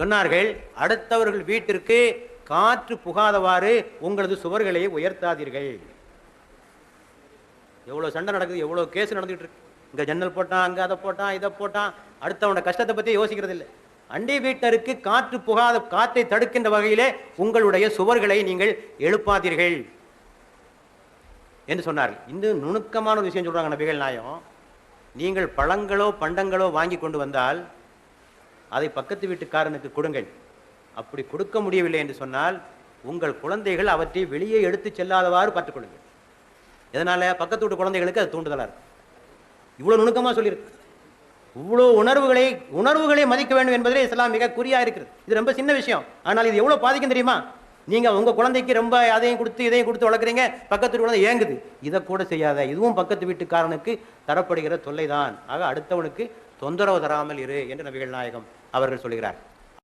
சொன்னார்கள் அடுத்தவர்கள் வீட்டிற்கு காற்று புகாதவாறு உங்களது சுவர்களை உயர்த்தாதீர்கள். எவ்வளோ சண்டை நடக்குது எவ்வளோ கேஸ் நடந்துகிட்டு இருக்கு. இங்கே ஜன்னல் போட்டான் அங்கே அதை போட்டான் இதை போட்டான். அடுத்தவனோட கஷ்டத்தை பற்றி யோசிக்கிறது இல்லை. அண்டை வீட்டருக்கு காற்று புகாத காற்றை தடுக்கின்ற வகையிலே உங்களுடைய சுவர்களை நீங்கள் எழுப்பாதீர்கள் என்று சொன்னார்கள். இந்த நுணுக்கமான ஒரு விஷயம் சொல்கிறாங்க நபிகள் நாயம் நீங்கள் பழங்களோ பண்டங்களோ வாங்கி கொண்டு வந்தால் அதை பக்கத்து வீட்டுக்காரனுக்கு கொடுங்கள். அப்படி கொடுக்க முடியவில்லை என்று சொன்னால் உங்கள் குழந்தைகள் அவற்றை வெளியே எடுத்து செல்லாதவாறு பார்த்துக்கொள்ளுங்கள் இதனால் பக்கத்து வீட்டு குழந்தைகளுக்கு அது தூண்டுதலாக இருக்கும். இவ்வளோ நுணுக்கமாக சொல்லியிருக்கு. இவ்வளோ உணர்வுகளை உணர்வுகளை மதிக்க வேண்டும் என்பதிலே இஸ்லாம் மிக குறியாக இருக்கிறது. இது ரொம்ப சின்ன விஷயம். ஆனால் இது எவ்வளோ பாதிக்கும் தெரியுமா? நீங்க உங்க குழந்தைக்கு ரொம்ப அதையும் கொடுத்து இதையும் கொடுத்து வளர்க்குறீங்க பக்கத்து வீட்டு குழந்தை ஏங்குது. இதை கூட செய்யாத. இதுவும் பக்கத்து வீட்டுக்காரனுக்கு தரப்படுகிற தொல்லைதான். ஆக அடுத்தவனுக்கு தொந்தரவு தராமல் இரு என்று நபிகள் நாயகம் அவர்கள் சொல்கிறார்.